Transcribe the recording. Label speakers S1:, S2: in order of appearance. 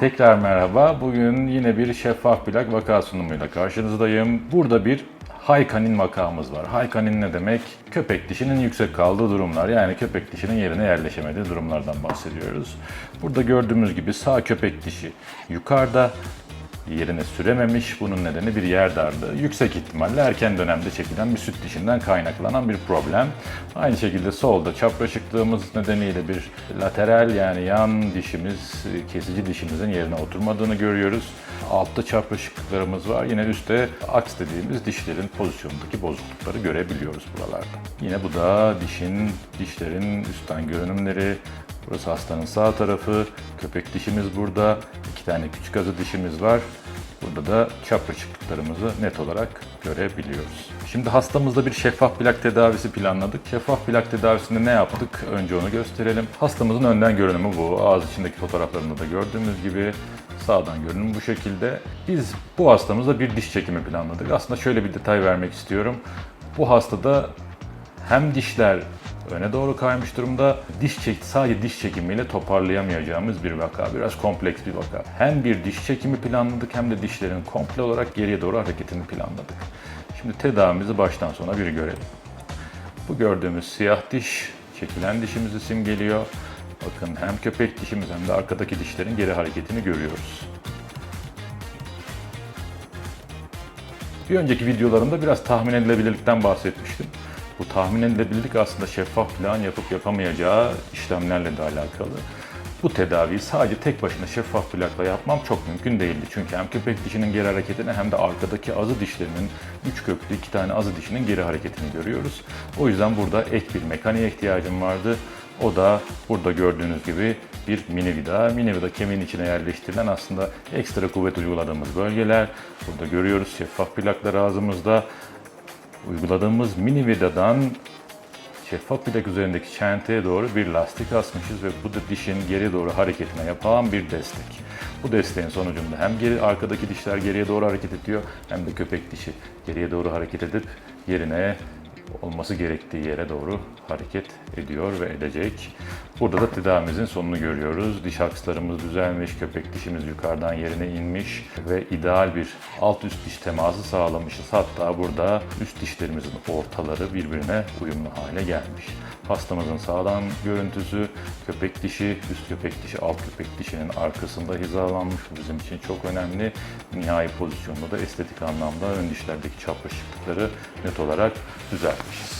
S1: Tekrar merhaba. Bugün yine bir şeffaf plak vaka sunumuyla karşınızdayım. Burada bir Haykanin vakamız var. Haykanin ne demek? Köpek dişinin yüksek kaldığı durumlar. Yani köpek dişinin yerine yerleşemediği durumlardan bahsediyoruz. Burada gördüğümüz gibi sağ köpek dişi yukarıda, yerine sürememiş. Bunun nedeni bir yer darlığı. Yüksek ihtimalle erken dönemde çekilen bir süt dişinden kaynaklanan bir problem. Aynı şekilde solda çapraşıklığımız nedeniyle bir lateral yani yan dişimiz, kesici dişimizin yerine oturmadığını görüyoruz. Altta çapraşıklıklarımız var. Yine üstte aks dediğimiz dişlerin pozisyonundaki bozuklukları görebiliyoruz buralarda. Yine bu da dişin, dişlerin üstten görünümleri, Burası hastanın sağ tarafı. Köpek dişimiz burada. İki tane küçük azı dişimiz var. Burada da çapraşıklıklarımızı net olarak görebiliyoruz. Şimdi hastamızda bir şeffaf plak tedavisi planladık. Şeffaf plak tedavisinde ne yaptık? Önce onu gösterelim. Hastamızın önden görünümü bu. Ağız içindeki fotoğraflarında da gördüğümüz gibi sağdan görünüm bu şekilde. Biz bu hastamızda bir diş çekimi planladık. Aslında şöyle bir detay vermek istiyorum. Bu hastada hem dişler öne doğru kaymış durumda. Diş çek, sadece diş çekimiyle toparlayamayacağımız bir vaka. Biraz kompleks bir vaka. Hem bir diş çekimi planladık hem de dişlerin komple olarak geriye doğru hareketini planladık. Şimdi tedavimizi baştan sona bir görelim. Bu gördüğümüz siyah diş, çekilen dişimizi simgeliyor. Bakın hem köpek dişimiz hem de arkadaki dişlerin geri hareketini görüyoruz. Bir önceki videolarımda biraz tahmin edilebilirlikten bahsetmiştim. Bu tahmin edilebilirlik aslında şeffaf plan yapıp yapamayacağı işlemlerle de alakalı. Bu tedaviyi sadece tek başına şeffaf plakla yapmam çok mümkün değildi. Çünkü hem köpek dişinin geri hareketini hem de arkadaki azı dişlerinin, üç köklü iki tane azı dişinin geri hareketini görüyoruz. O yüzden burada ek bir mekaniğe ihtiyacım vardı. O da burada gördüğünüz gibi bir mini vida. Mini vida kemiğin içine yerleştirilen aslında ekstra kuvvet uyguladığımız bölgeler. Burada görüyoruz şeffaf plaklar ağzımızda. Uyguladığımız mini vidadan şeffaf plak üzerindeki çenteye doğru bir lastik asmışız ve bu da dişin geri doğru hareketine yapan bir destek. Bu desteğin sonucunda hem geri arkadaki dişler geriye doğru hareket ediyor hem de köpek dişi geriye doğru hareket edip yerine olması gerektiği yere doğru hareket ediyor ve edecek. Burada da tedavimizin sonunu görüyoruz. Diş akslarımız düzelmiş, köpek dişimiz yukarıdan yerine inmiş ve ideal bir alt üst diş teması sağlamışız. Hatta burada üst dişlerimizin ortaları birbirine uyumlu hale gelmiş. Hastamızın sağdan görüntüsü köpek dişi, üst köpek dişi, alt köpek dişinin arkasında hizalanmış. Bu bizim için çok önemli. Nihai pozisyonda da estetik anlamda ön dişlerdeki çapraşıklıkları net olarak düzeltmişiz. Thanks.